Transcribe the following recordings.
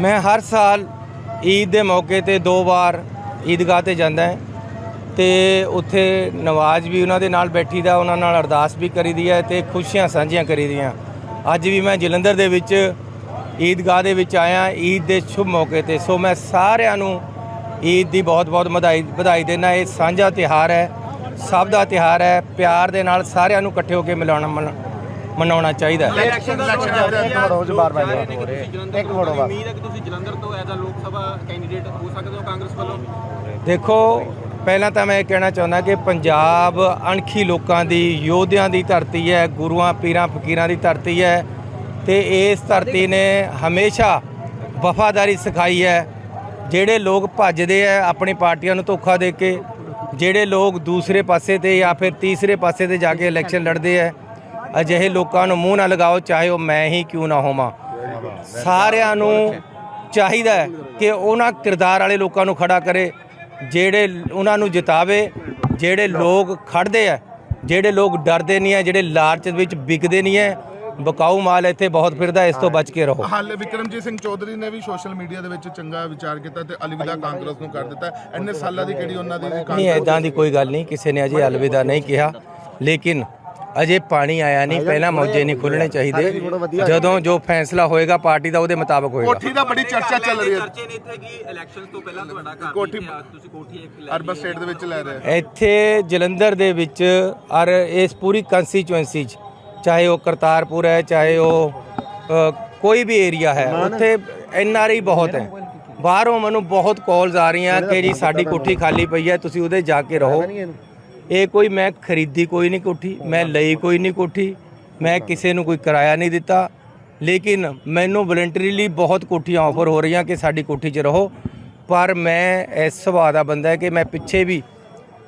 ਮੈਂ ਹਰ ਸਾਲ ਈਦ ਦੇ ਮੌਕੇ ਤੇ ਦੋ ਵਾਰ ਈਦਗਾਹ ਤੇ ਜਾਂਦਾ ਹਾਂ ਤੇ ਉੱਥੇ ਨਵਾਜ਼ ਵੀ ਉਹਨਾਂ ਦੇ ਨਾਲ ਬੈਠੀ ਦਾ, ਉਹਨਾਂ ਨਾਲ ਅਰਦਾਸ ਵੀ ਕਰੀਦੀ ਹੈ ਤੇ ਖੁਸ਼ੀਆਂ ਸਾਂਝੀਆਂ ਕਰੀਦੀਆਂ ਅੱਜ ਵੀ ਮੈਂ ਜਲੰਧਰ ਦੇ ਵਿੱਚ ਈਦਗਾਹ ਦੇ ਵਿੱਚ ਆਇਆ, ਈਦ ਦੇ ਸ਼ੁਭ ਮੌਕੇ ਤੇ। ਸੋ ਮੈਂ ਸਾਰਿਆਂ ਨੂੰ ਈਦ ਦੀ ਬਹੁਤ-ਬਹੁਤ ਵਧਾਈ ਵਧਾਈ ਦੇਣਾ ਇਹ ਸਾਂਝਾ ਤਿਹਾਰ ਹੈ, ਸਭ ਦਾ ਤਿਹਾਰ ਹੈ। ਪਿਆਰ ਦੇ ਨਾਲ ਸਾਰਿਆਂ ਨੂੰ ਇਕੱਠੇ ਹੋ ਕੇ ਮਿਲਾਉਣਾ ਮਨਾ- ਮਨਾਉਣਾ ਚਾਹੀਦਾ ਹੈ। ਇਲੈਕਸ਼ਨ ਦਾ ਇਲੈਕਸ਼ਨ ਆ ਰਿਹਾ, ਇੱਕ ਮਿੰਟ ਹੋ ਜਾ, ਬਾਰ ਬਾਰ ਜਾ ਰਹੇ ਨੇ ਕਿ ਤੁਸੀਂ ਜਲੰਧਰ ਇੱਕ ਤੋਂ ਮਿੰਟ ਬਾਅਦ। ਉਮੀਦ ਹੈ ਕਿ ਤੁਸੀਂ ਜਲੰਧਰ ਤੋਂ ਐਜ਼ ਅ ਲੋਕ ਸਭਾ ਕੈਂਡੀਡੇਟ ਹੋ ਸਕਦੇ ਹੋ ਕਾਂਗਰਸ ਵੱਲੋਂ? ਦੇਖੋ ਪਹਿਲਾਂ ਤਾਂ ਮੈਂ ਇਹ ਕਹਿਣਾ ਚਾਹੁੰਦਾ ਕਿ ਪੰਜਾਬ ਅਣਖੀ ਲੋਕਾਂ ਦੀ ਯੋਧਿਆਂ ਦੀ ਧਰਤੀ ਹੈ ਗੁਰੂਆਂ ਪੀਰਾਂ ਫਕੀਰਾਂ ਦੀ ਧਰਤੀ ਹੈ ਤੇ ਇਸ ਧਰਤੀ ਨੇ ਹਮੇਸ਼ਾ ਵਫਾਦਾਰੀ ਸਿਖਾਈ ਹੈ। ਜਿਹੜੇ ਲੋਕ ਭੱਜਦੇ ਆ ਆਪਣੀ ਪਾਰਟੀਆਂ ਨੂੰ ਧੋਖਾ ਦੇ ਕੇ ਜਿਹੜੇ ਲੋਕ ਦੂਸਰੇ ਪਾਸੇ ਤੇ ਜਾਂ ਫਿਰ ਤੀਸਰੇ ਪਾਸੇ ਤੇ ਜਾ ਕੇ ਇਲੈਕਸ਼ਨ ਲੜਦੇ ਆ ਅਜਿਹੇ ਲੋਕਾਂ ਨੂੰ ਮੂੰਹ ਨਾ ਲਗਾਓ ਚਾਹੇ ਉਹ ਮੈਂ ਹੀ ਕਿਉਂ ਨਾ ਹੋਵਾਂ। ਸਾਰਿਆਂ ਨੂੰ ਚਾਹੀਦਾ ਹੈ ਕਿ ਉਹਨਾਂ ਕਿਰਦਾਰ ਵਾਲੇ ਲੋਕਾਂ ਨੂੰ ਖੜਾ ਕਰੇ ਜਿਹੜੇ ਉਹਨਾਂ ਨੂੰ ਜਿਤਾਵੇ ਜਿਹੜੇ ਲੋਕ ਖੜਦੇ ਆ ਜਿਹੜੇ ਲੋਕ ਡਰਦੇ ਨਹੀਂ ਆ ਜਿਹੜੇ ਲਾਲਚ ਵਿੱਚ ਵਿਕਦੇ ਨਹੀਂ ਹੈ ਬਕਾਊ ਮਾਲ ਇੱਥੇ ਬਹੁਤ ਫਿਰਦਾ ਇਸ ਤੋਂ ਬਚ ਕੇ ਰਹੋ। ਹਾਲੇ ਵਿਕਰਮਜੀਤ ਸਿੰਘ ਚੌਧਰੀ ਨੇ ਵੀ ਸੋਸ਼ਲ ਮੀਡੀਆ ਦੇ ਵਿੱਚ ਚੰਗਾ ਵਿਚਾਰ ਕੀਤਾ ਤੇ ਅਲਵਿਦਾ ਕਾਂਗਰਸ ਨੂੰ ਕਰ ਦਿੱਤਾ। ਇੰਨੇ ਸਾਲਾਂ ਦੀ ਕਿਹੜੀ ਉਹਨਾਂ ਦੀ ਨਹੀਂ ਐਦਾਂ ਦੀ ਕੋਈ ਗੱਲ ਨਹੀਂ ਕਿਸੇ ਨੇ ਅਜੇ ਅਲਵਿਦਾ ਨਹੀਂ ਕਿਹਾ। ਲੇਕਿਨ ਅਜੇ ਪਾਣੀ ਆਇਆ ਨਹੀਂ ਪਹਿਲਾਂ ਮੌਜੇ ਨਹੀਂ ਖੁੱਲਣੇ ਚਾਹੀਦੇ। ਜਦੋਂ ਜੋ ਫੈਸਲਾ ਹੋਏਗਾ ਪਾਰਟੀ ਦਾ ਉਹਦੇ ਮੁਤਾਬਕ ਹੋਏਗਾ। ਕੋਠੀ ਦਾ ਬੜੀ ਚਰਚਾ ਚੱਲ ਰਹੀ ਹੈ। ਚਰਚੇ ਨੇ ਇੱਥੇ ਕਿ ਇਲੈਕਸ਼ਨ ਤੋਂ ਪਹਿਲਾਂ ਤੁਹਾਡਾ ਘਰ ਕੋਠੀ- ਤੁਸੀਂ ਕੋਠੀ ਇੱਕ ਲੈ ਅਰਬਨ ਸਟੇਟ ਦੇ ਵਿੱਚ ਲੈ ਰਹੇ ਇੱਥੇ ਜਲੰਧਰ ਦੇ ਵਿੱਚ ਔਰ ਇਸ ਪੂਰੀ ਕੰਸਟੀਚੁਐਂਸੀ 'ਚ ਚਾਹੇ ਉਹ ਕਰਤਾਰਪੁਰ ਹੈ ਚਾਹੇ ਉਹ ਕੋਈ ਵੀ ਏਰੀਆ ਹੈ ਉੱਥੇ ਐਨ ਆਰ ਆਈ ਬਹੁਤ ਹੈ। ਬਾਹਰੋਂ ਮੈਨੂੰ ਬਹੁਤ ਕਾਲਸ ਆ ਰਹੀਆਂ ਕਿ ਜੀ ਸਾਡੀ ਕੋਠੀ ਖਾਲੀ ਪਈ ਹੈ ਤੁਸੀਂ ਉਹਦੇ ਜਾ ਕੇ ਰਹੋ। ਇਹ ਕੋਈ ਮੈਂ ਖਰੀਦੀ ਕੋਈ ਨਹੀਂ ਕੋਠੀ, ਮੈਂ ਲਈ ਕੋਈ ਨਹੀਂ ਕੋਠੀ, ਮੈਂ ਕਿਸੇ ਨੂੰ ਕੋਈ ਕਿਰਾਇਆ ਨਹੀਂ ਦਿੱਤਾ। ਲੇਕਿਨ ਮੈਨੂੰ ਵਲੰਟਰੀਲੀ ਬਹੁਤ ਕੋਠੀਆਂ ਆਫਰ ਹੋ ਰਹੀਆਂ ਕਿ ਸਾਡੀ ਕੋਠੀ 'ਚ ਰਹੋ। ਪਰ ਮੈਂ ਇਸ ਸੁਭਾਅ ਦਾ ਬੰਦਾ ਹੈ ਕਿ ਮੈਂ ਪਿੱਛੇ ਵੀ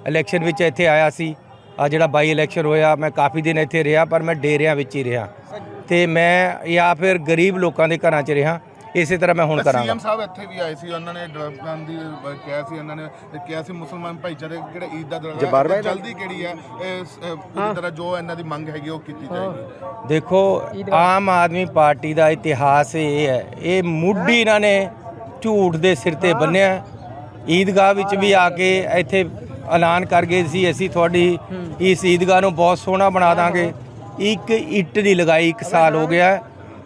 ਇਲੈਕਸ਼ਨ ਵਿੱਚ ਇੱਥੇ ਆਇਆ ਸੀ। ਆ ਜਿਹੜਾ ਬਾਈ ਇਲੈਕਸ਼ਨ ਹੋਇਆ, ਮੈਂ ਕਾਫੀ ਦਿਨ ਇੱਥੇ ਰਿਹਾ, ਪਰ ਮੈਂ ਡੇਰਿਆਂ ਵਿੱਚ ਹੀ ਰਿਹਾ। ਤੇ ਮੈਂ ਜਾਂ ਫਿਰ ਗਰੀਬ ਲੋਕਾਂ ਦੇ ਘਰਾਂ 'ਚ ਰਿਹਾ। ਇਸੇ ਤਰ੍ਹਾਂ ਮੈਂ ਹੁਣ ਕਰਾਂਗਾ ਸੀਐਮ ਸਾਹਿਬ ਇੱਥੇ ਵੀ ਆਏ ਸੀ ਉਹਨਾਂ ਨੇ ਡਰਾਮ ਦੀ ਕਿਹਾ ਸੀ ਉਹਨਾਂ ਨੇ ਕਿਹਾ ਸੀ ਮੁਸਲਮਾਨ ਭਾਈਚਾਰੇ ਕਿਹੜਾ ਈਦ ਦਾ ਦਰਵਾਜ਼ਾ ਜਲਦੀ ਕਿਹੜੀ ਹੈ। ਪੂਰੀ ਤਰ੍ਹਾਂ ਜੋ ਇਹਨਾਂ ਦੀ ਮੰਗ ਹੈਗੀ ਉਹ ਕੀਤੀ ਜਾਏਗੀ। ਦੇਖੋ ਆਮ ਆਦਮੀ ਪਾਰਟੀ ਦਾ ਇਤਿਹਾਸ ਇਹ ਹੈ ਇਹ ਮੁੱਢੀ ਇਹਨਾਂ ਨੇ ਝੂਠ ਦੇ ਸਿਰ ਤੇ ਬੰਨਿਆ। ਈਦਗਾਹ ਵਿੱਚ ਵੀ ਆ ਕੇ ਇੱਥੇ ਐਲਾਨ ਕਰ ਗਏ ਸੀ ਅਸੀਂ ਤੁਹਾਡੀ ਇਸ ਈਦਗਾਹ ਨੂੰ ਬਹੁਤ ਸੋਹਣਾ ਬਣਾ ਦਾਂਗੇ। ਇੱਕ ਇੱਟ ਨਹੀਂ ਲਗਾਈ ਇੱਕ ਸਾਲ ਹੋ ਗਿਆ। ਹੈ।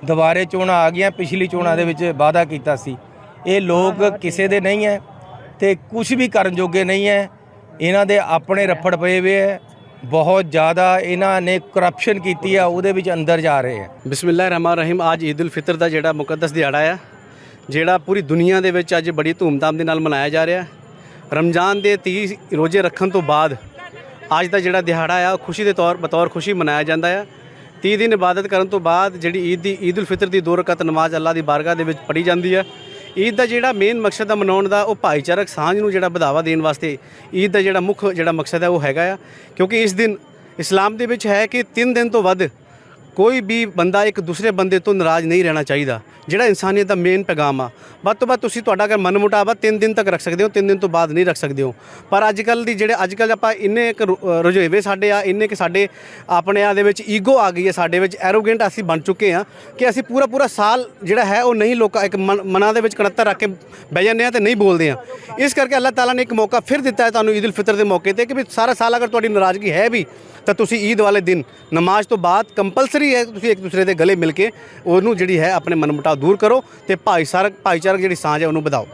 ਦੁਬਾਰੇ ਚੋਣਾਂ ਆ ਗਈਆਂ, ਪਿਛਲੀ ਚੋਣਾਂ ਦੇ ਵਿੱਚ ਵਾਅਦਾ ਕੀਤਾ ਸੀ। ਇਹ ਲੋਕ ਕਿਸੇ ਦੇ ਨਹੀਂ ਹੈ ਤੇ ਕੁਝ ਵੀ ਕਰਨ ਜੋਗੇ ਨਹੀਂ ਹੈ। ਇਹਨਾਂ ਦੇ ਆਪਣੇ ਰੱਫੜ ਪਏ ਹੋਏ ਹੈ। ਬਹੁਤ ਜ਼ਿਆਦਾ ਇਹਨਾਂ ਨੇ ਕਰਪਸ਼ਨ ਕੀਤੀ ਆ, ਉਹਦੇ ਵਿੱਚ ਅੰਦਰ ਜਾ ਰਹੇ ਹੈ। ਬਿਸਮਿਲ੍ਲਾਹਿਰ ਰਹਿਮਾਨ ਰਹੀਮ ਅੱਜ ਈਦ ਉਲ ਫਿਤਰ ਦਾ ਜਿਹੜਾ ਮੁਕੱਦਸ ਦਿਹਾੜਾ ਆ, ਜਿਹੜਾ ਪੂਰੀ ਦੁਨੀਆ ਦੇ ਵਿੱਚ ਅੱਜ ਬੜੀ ਧੂਮਧਾਮ ਦੇ ਨਾਲ ਮਨਾਇਆ ਜਾ ਰਿਹਾ। ਰਮਜ਼ਾਨ ਦੇ 30 ਰੋਜ਼ੇ ਰੱਖਣ ਤੋਂ ਬਾਅਦ ਅੱਜ ਦਾ ਜਿਹੜਾ ਦਿਹਾੜਾ ਆ, ਉਹ ਖੁਸ਼ੀ ਦੇ ਤੌਰ ਬਤੌਰ ਖੁਸ਼ੀ ਮਨਾਇਆ ਜਾਂਦਾ ਆ। 30 ਦਿਨ ਇਬਾਦਤ ਕਰਨ ਤੋਂ ਬਾਅਦ ਜਿਹੜੀ ਈਦ ਦੀ, ਈਦ ਉਲ ਫਿਤਰ ਦੀ ਦੋ ਰਕਤ ਨਮਾਜ਼ ਅੱਲਾ ਦੀ ਬਾਰਗਾਹ ਦੇ ਵਿੱਚ ਪੜ੍ਹੀ ਜਾਂਦੀ ਹੈ। ਈਦ ਦਾ ਜਿਹੜਾ ਮੇਨ ਮਕਸਦ ਦਾ ਮਨਾਉਣ ਦਾ, ਉਹ ਭਾਈਚਾਰਕ ਸਾਂਝ ਨੂੰ ਜਿਹੜਾ ਵਧਾਵਾ ਦੇਣ ਵਾਸਤੇ ਈਦ ਦਾ ਜਿਹੜਾ ਮੁੱਖ ਜਿਹੜਾ ਮਕਸਦ ਹੈ, ਉਹ ਹੈਗਾ ਆ। ਕਿਉਂਕਿ ਇਸ ਦਿਨ ਇਸਲਾਮ ਦੇ ਵਿੱਚ ਹੈ ਕਿ 3 ਦਿਨ ਤੋਂ ਵੱਧ ਕੋਈ ਵੀ ਬੰਦਾ ਇੱਕ ਦੂਸਰੇ ਬੰਦੇ ਤੋਂ ਨਾਰਾਜ਼ ਨਹੀਂ ਰਹਿਣਾ ਚਾਹੀਦਾ, ਜਿਹੜਾ ਇਨਸਾਨੀਅਤ ਦਾ ਮੇਨ ਪੈਗਾਮ ਆ। ਵੱਧ ਤੋਂ ਵੱਧ ਤੁਸੀਂ ਤੁਹਾਡਾ ਅਗਰ ਮਨ ਮੁਟਾਵਾ 3 ਦਿਨ ਤੱਕ ਰੱਖ ਸਕਦੇ ਹੋ 3 ਦਿਨ ਤੋਂ ਬਾਅਦ ਨਹੀਂ ਰੱਖ ਸਕਦੇ ਹੋ। ਪਰ ਅੱਜ ਕੱਲ ਦੀ ਜਿਹੜੇ ਅੱਜ ਕੱਲ ਆਪਾਂ ਇੰਨੇ ਇੱਕ ਰੁ- ਰੁਝੇਵੇ ਸਾਡੇ ਆ, ਇੰਨੇ ਕਿ ਸਾਡੇ ਆਪਣੇ ਆ ਦੇ ਵਿੱਚ ਈਗੋ ਆ ਗਈ ਹੈ, ਸਾਡੇ ਵਿੱਚ ਐਰੋਗੈਂਟ ਅਸੀਂ ਬਣ ਚੁੱਕੇ ਆ ਕਿ ਅਸੀਂ ਪੂਰਾ ਪੂਰਾ ਸਾਲ ਜਿਹੜਾ ਹੈ ਉਹ ਨਹੀਂ ਲੋਕਾਂ, ਇੱਕ ਮਨ- ਮਨਾਂ ਦੇ ਵਿੱਚ ਕਣੱਤਰ ਰੱਖ ਕੇ ਬਹਿ ਜਾਂਦੇ ਆ ਤੇ ਨਹੀਂ ਬੋਲਦੇ ਆ। ਇਸ ਕਰਕੇ ਅੱਲਾਹ ਤਾਲਾ ਨੇ ਇੱਕ ਮੌਕਾ ਫਿਰ ਦਿੱਤਾ ਹੈ ਤੁਹਾਨੂੰ ਈਦ ਉਲ ਫਿਤਰ ਦੇ ਮੌਕੇ ਤੇ ਕਿ ਵੀ ਸਾਰਾ ਸਾਲ ਅਗਰ ਤੁਹਾਡੀ ਨਾਰਾਜ਼ਗੀ ਹੈ ਵੀ, ਤਾਂ ਤੁਸੀਂ ਈਦ ਵਾਲੇ ਦਿਨ ਨਮਾਜ਼ ਤੋਂ ਬਾਅਦ ਕੰਪਲਸਰੀ ਹੈ, ਤੁਸੀਂ ਇੱਕ ਦੂਸਰੇ ਦੇ ਗਲੇ ਮਿਲ ਕੇ ਉਹਨੂੰ ਜਿਹੜੀ ਹੈ ਆਪਣੇ ਮਨਮੁਟਾਵ ਦੂਰ ਕਰੋ ਤੇ ਭਾਈਚਾਰਕ ਭਾਈਚਾਰਕ ਜਿਹੜੀ ਸਾਂਝ ਹੈ ਉਹਨੂੰ ਵਧਾਓ।